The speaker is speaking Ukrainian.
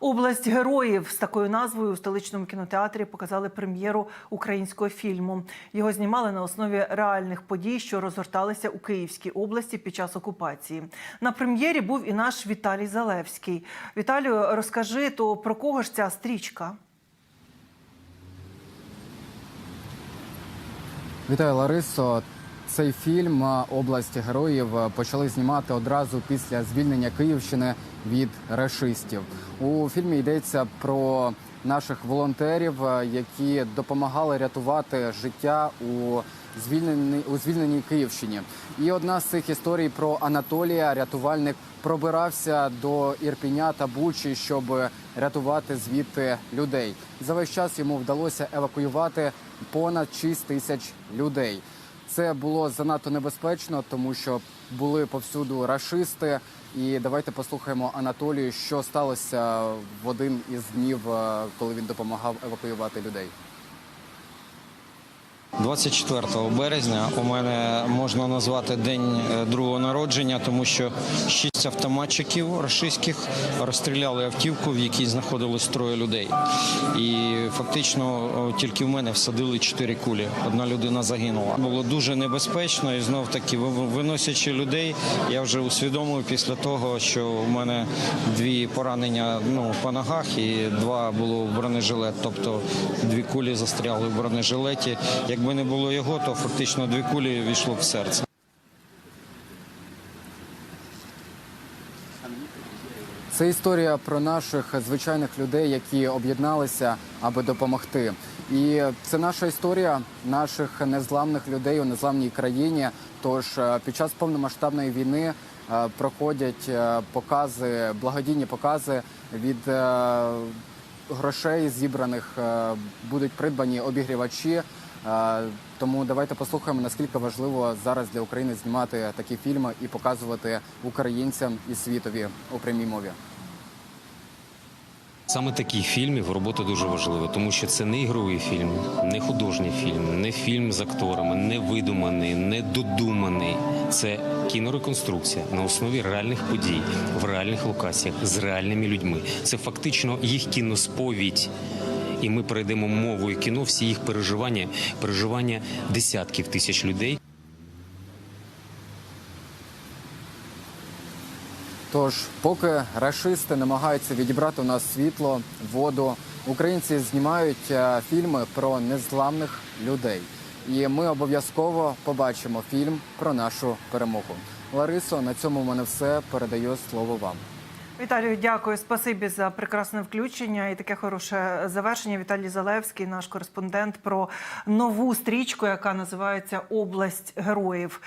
Область героїв з такою назвою у столичному кінотеатрі показали прем'єру українського фільму. Його знімали на основі реальних подій, що розгорталися у Київській області під час окупації. На прем'єрі був і наш Віталій Залевський. Віталію, розкажи, то про кого ж ця стрічка? Вітаю, Ларисо. Цей фільм Область героїв почали знімати одразу після звільнення Київщини від рашистів. У фільмі йдеться про наших волонтерів, які допомагали рятувати життя у звільненій у звільненій Київщині. І одна з цих історій про Анатолія, рятувальник, пробирався до Ірпіня та Бучі, щоб рятувати звідти людей. За весь час йому вдалося евакуювати понад 6 тисяч людей. Це було занадто небезпечно, тому що були повсюду рашисти. І давайте послухаємо Анатолію, що сталося в один із днів, е, коли він допомагав евакуювати людей. 24 березня у мене можна назвати день е, другого народження, тому що шість автоматчиків рашистських розстріляли автівку, в якій знаходилось троє людей. І фактично тільки в мене всадили чотири кулі. Одна людина загинула. Було дуже небезпечно, і знов таки виносячи людей, я вже усвідомив після того, що в мене дві поранення ну, по ногах і два було в бронежилет. Тобто дві кулі застряли в бронежилеті. Якби не було його, то фактично дві кулі війшло в серце. Це історія про наших звичайних людей, які об'єдналися, аби допомогти. І це наша історія наших незламних людей у незламній країні. Тож е, під час повномасштабної війни е, проходять е, покази, благодійні покази від грошей зібраних будуть придбані обігрівачі. Тому давайте послухаємо, наскільки важливо зараз для України знімати такі фільми і показувати українцям і світові у прямій мові. Саме таких фільмів робота дуже важлива, тому що це не ігровий фільм, не художній фільм, не фільм з акторами, не видуманий, не додуманий. Це кінореконструкція на основі реальних подій в реальних локаціях з реальними людьми. Це фактично їх кіносповідь. І ми перейдемо мовою кіно всі їх переживання, переживання десятків тисяч людей. Тож, поки рашисти намагаються відібрати у нас світло, воду, українці знімають е, фільми про незламних людей. І ми обов'язково побачимо фільм про нашу перемогу. Ларисо, на цьому в мене все. Передаю слово вам. Віталію, дякую. Спасибі за прекрасне включення і таке хороше завершення. Віталій Залевський, наш кореспондент, про нову стрічку, яка називається Область героїв.